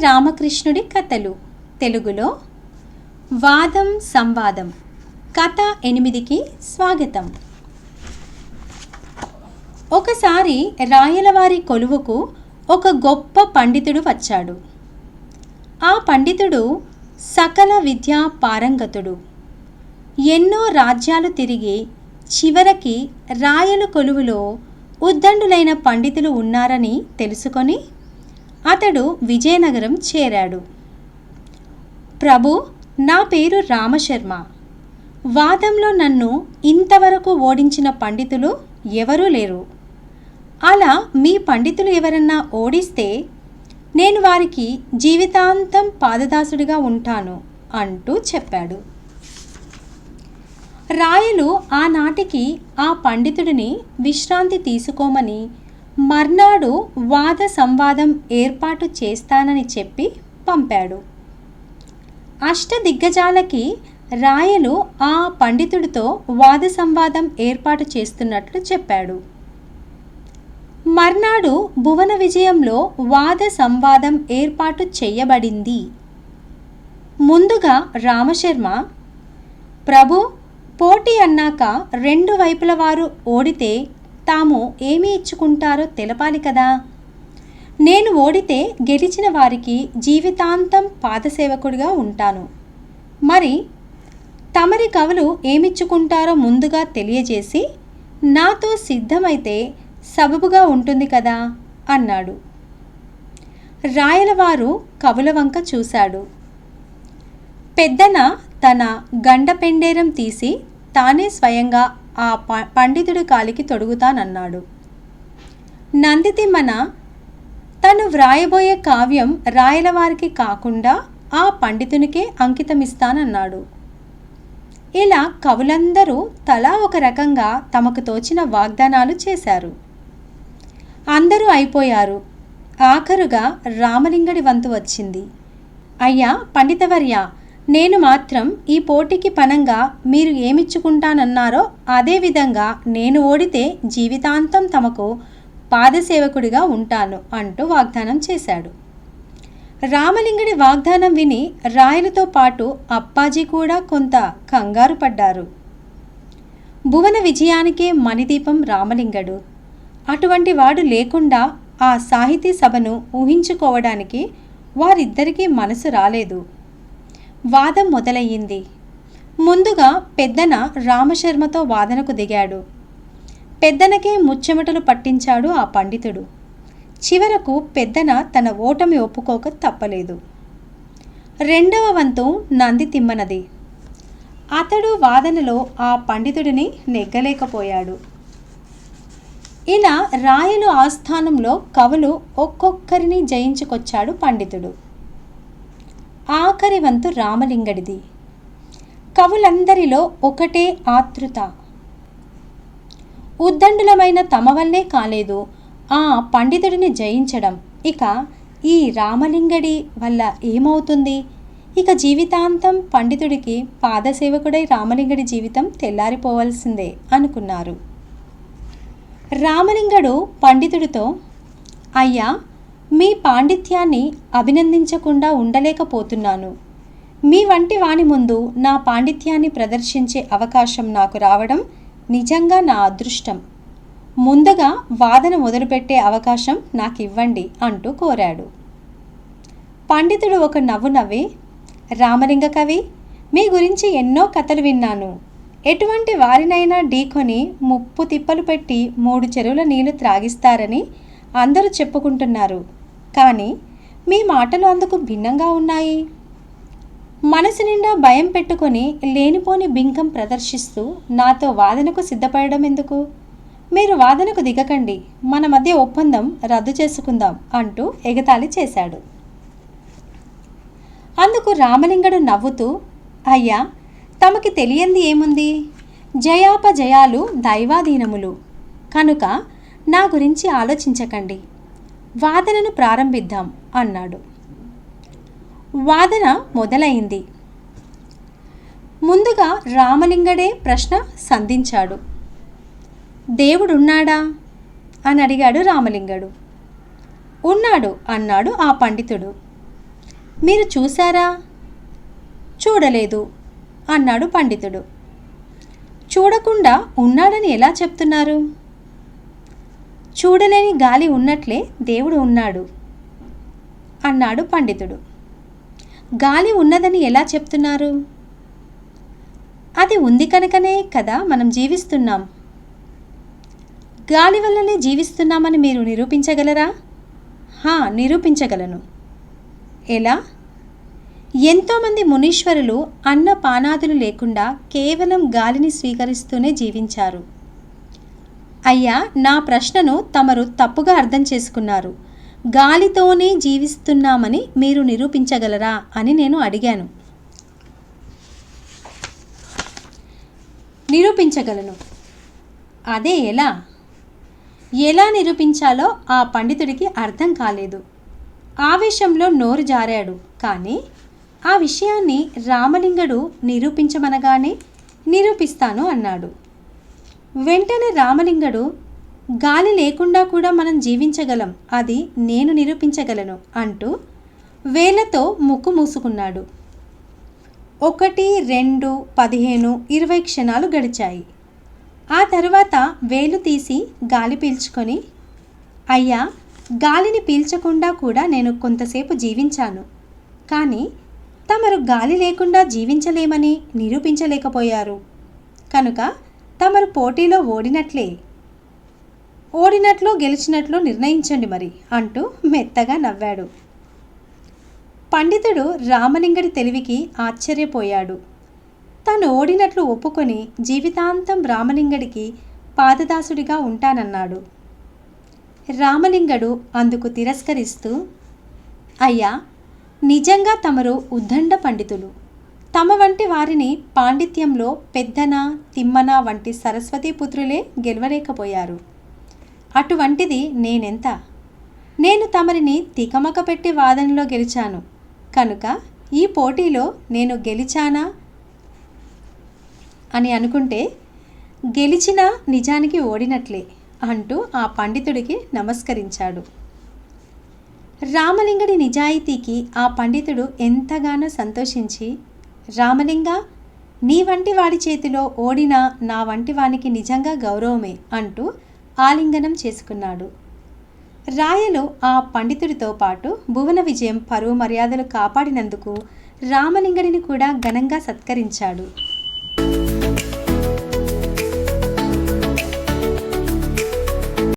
రామకృష్ణుడి కథలు. తెలుగులో వాదం సంవాదం. కథ ఎనిమిదికి స్వాగతం. ఒకసారి రాయలవారి కొలువుకు ఒక గొప్ప పండితుడు వచ్చాడు. ఆ పండితుడు సకల విద్యా పారంగతుడు. ఎన్నో రాజ్యాలు తిరిగి చివరికి రాయల కొలువులో ఉద్దండులైన పండితులు ఉన్నారని తెలుసుకొని అతడు విజయనగరం చేరాడు. ప్రభు నా పేరు రామశర్మ. వాదంలో నన్ను ఇంతవరకు ఓడించిన పండితులు ఎవరూ లేరు. అలా మీ పండితులు ఎవరన్నా ఓడిస్తే నేను వారికి జీవితాంతం పాదదాసుడిగా ఉంటాను అంటూ చెప్పాడు. రాయలు ఆనాటికి ఆ పండితుడిని విశ్రాంతి తీసుకోమని మర్నాడు వాద సంవాదం ఏర్పాటు చేస్తానని చెప్పి పంపాడు. అష్టదిగ్గజాలకి రాయలు ఆ పండితుడితో వాద సంవాదం ఏర్పాటు చేస్తున్నట్లు చెప్పాడు. మర్నాడు భువన విజయంలో వాద సంవాదం ఏర్పాటు చేయబడింది. ముందుగా రామశర్మ ప్రభు పోటీ అన్నాక రెండు వైపుల వారు ఓడితే తాము ఏమి ఇచ్చుకుంటారో తెలపాలి కదా. నేను ఓడితే గెలిచిన వారికి జీవితాంతం పాదసేవకుడిగా ఉంటాను. మరి తమరి కవులు ఏమిచ్చుకుంటారో ముందుగా తెలియజేసి నాతో సిద్ధమైతే సబబుగా ఉంటుంది కదా అన్నాడు. రాయలవారు కవుల వంక చూశాడు. పెద్దన తన గండపెండేరం తీసి తానే స్వయంగా ఆ ప పండితుడి కాలికి తొడుగుతానన్నాడు. నందితిమ్మన తను వ్రాయబోయే కావ్యం రాయలవారికి కాకుండా ఆ పండితునికే అంకితమిస్తానన్నాడు. ఇలా కవులందరూ తలా ఒక రకంగా తమకు తోచిన వాగ్దానాలు చేశారు. అందరూ అయిపోయారు. ఆఖరుగా రామలింగడి వంతు వచ్చింది. అయ్యా పండితవర్య నేను మాత్రం ఈ పోటీకి పనంగా మీరు ఏమిచ్చుకుంటానన్నారో అదేవిధంగా నేను ఓడితే జీవితాంతం తమకు పాదసేవకుడిగా ఉంటాను అంటూ వాగ్దానం చేశాడు. రామలింగుడి వాగ్దానం విని రాయలతో పాటు అప్పాజీ కూడా కొంత కంగారు పడ్డారు. భువన విజయానికే మణిదీపం రామలింగడు. అటువంటి వాడు లేకుండా ఆ సాహితీ సభను ఊహించుకోవడానికి వారిద్దరికీ మనసు రాలేదు. వాదం మొదలయ్యింది. ముందుగా పెద్దన రామశర్మతో వాదనకు దిగాడు. పెద్దనకే ముచ్చెమటలు పట్టించాడు ఆ పండితుడు. చివరకు పెద్దన తన ఓటమి ఒప్పుకోక తప్పలేదు. రెండవ వంతు నంది తిమ్మనది. అతడు వాదనలో ఆ పండితుడిని నెగ్గలేకపోయాడు. ఇలా రాయలు ఆస్థానంలో కవులు ఒక్కొక్కరిని జయించుకొచ్చాడు పండితుడు. ఆఖరి వంతు రామలింగడిది. కవులందరిలో ఒకటే ఆతృత. ఉద్దండులమైన తమ వల్లే కాలేదు ఆ పండితుడిని జయించడం. ఇక ఈ రామలింగడి వల్ల ఏమవుతుంది? ఇక జీవితాంతం పండితుడికి పాదసేవకుడై రామలింగడి జీవితం తెల్లారిపోవలసిందే అనుకున్నారు. రామలింగడు పండితుడితో అయ్యా మీ పాండిత్యాన్ని అభినందించకుండా ఉండలేకపోతున్నాను. మీ వంటి వాని ముందు నా పాండిత్యాన్ని ప్రదర్శించే అవకాశం నాకు రావడం నిజంగా నా అదృష్టం. ముందుగా వాదన మొదలుపెట్టే అవకాశం నాకు ఇవ్వండి అంటూ కోరాడు. పండితుడు ఒక నవ్వు నవ్వి రామలింగ కవి మీ గురించి ఎన్నో కథలు విన్నాను. ఎటువంటి వారినైనా ఢీకొని ముప్పు తిప్పలు పెట్టి మూడు చెరువుల నీళ్ళు త్రాగిస్తారని అందరూ చెప్పుకుంటున్నారు. కానీ మీ మాటలు అందుకు భిన్నంగా ఉన్నాయి. మనసు నిండా భయం పెట్టుకొని లేనిపోని బింకం ప్రదర్శిస్తూ నాతో వాదనకు సిద్ధపడడం ఎందుకు? మీరు వాదనకు దిగకండి మన మధ్య ఒప్పందం రద్దు చేసుకుందాం అంటూ ఎగతాళి చేశాడు. అందుకు రామలింగడు నవ్వుతూ అయ్యా తమకి తెలియంది ఏముంది? జయాపజయాలు దైవాధీనములు. కనుక నా గురించి ఆలోచించకండి. వాదనను ప్రారంభిద్దాం అన్నాడు. వాదన మొదలైంది. ముందుగా రామలింగడే ప్రశ్న సంధించాడు. దేవుడున్నాడా? అని అడిగాడు రామలింగడు. ఉన్నాడు అన్నాడు ఆ పండితుడు. మీరు చూశారా? చూడలేదు అన్నాడు పండితుడు. చూడకుండా ఉన్నాడని ఎలా చెప్తున్నారు? చూడలేని గాలి ఉన్నట్లే దేవుడు ఉన్నాడు. అన్నాడు పండితుడు. గాలి ఉన్నదని ఎలా చెప్తున్నారు? అది ఉంది కనుకనే కదా మనం జీవిస్తున్నాం. గాలి వల్లనే జీవిస్తున్నామని మీరు నిరూపించగలరా? హా నిరూపించగలను. ఎలా? ఎంతోమంది మునీశ్వరులు అన్న పానాదులు లేకుండా కేవలం గాలిని స్వీకరిస్తూనే జీవించారు. అయ్యా నా ప్రశ్నను తమరు తప్పుగా అర్థం చేసుకున్నారు. గాలితోనే జీవిస్తున్నామని మీరు నిరూపించగలరా అని నేను అడిగాను. నిరూపించగలను. అదే ఎలా? ఎలా నిరూపించాలో ఆ పండితుడికి అర్థం కాలేదు. ఆవేశంలో నోరు జారాడు. కానీ ఆ విషయాన్ని రామలింగడు నిరూపించమనగానే నిరూపిస్తాను అన్నాడు. వెంటనే రామలింగడు గాలి లేకుండా కూడా మనం జీవించగలం అది నేను నిరూపించగలను అంటూ వేలతో ముక్కు మూసుకున్నాడు. ఒకటి రెండు పదిహేను ఇరవై క్షణాలు గడిచాయి. ఆ తర్వాత వేలు తీసి గాలి పీల్చుకొని అయ్యా గాలిని పీల్చకుండా కూడా నేను కొంతసేపు జీవించాను. కానీ తమరు గాలి లేకుండా జీవించలేమని నిరూపించలేకపోయారు. కనుక తమరు పోటీలో ఓడినట్లే. ఓడినట్లు గెలిచినట్లు నిర్ణయించండి మరి అంటూ మెత్తగా నవ్వాడు. పండితుడు రామలింగడి తెలివికి ఆశ్చర్యపోయాడు. తను ఓడినట్లు ఒప్పుకొని జీవితాంతం రామలింగడికి పాదదాసుడిగా ఉంటానన్నాడు. రామలింగడు అందుకు తిరస్కరిస్తూ అయ్యా నిజంగా తమరు ఉద్దండ పండితులు. తమ వంటి వారిని పాండిత్యంలో పెద్దన తిమ్మన వంటి సరస్వతీ పుత్రులే గెలవలేకపోయారు. అటువంటిది నేనెంత? నేను తమరిని తికమక పెట్టి వాదనలో గెలిచాను. కనుక ఈ పోటీలో నేను గెలిచానా? అని అనుకుంటే గెలిచినా నిజానికి ఓడినట్లే అంటూ ఆ పండితుడికి నమస్కరించాడు. రామలింగడి నిజాయితీకి ఆ పండితుడు ఎంతగానో సంతోషించి రామలింగ నీ వంటి వాడి చేతిలో ఓడినా నా వంటి వానికి నిజంగా గౌరవమే అంటూ ఆలింగనం చేసుకున్నాడు. రాయలు ఆ పండితుడితో పాటు భువన విజయం పరువు మర్యాదలు కాపాడినందుకు రామలింగడిని కూడా ఘనంగా సత్కరించాడు.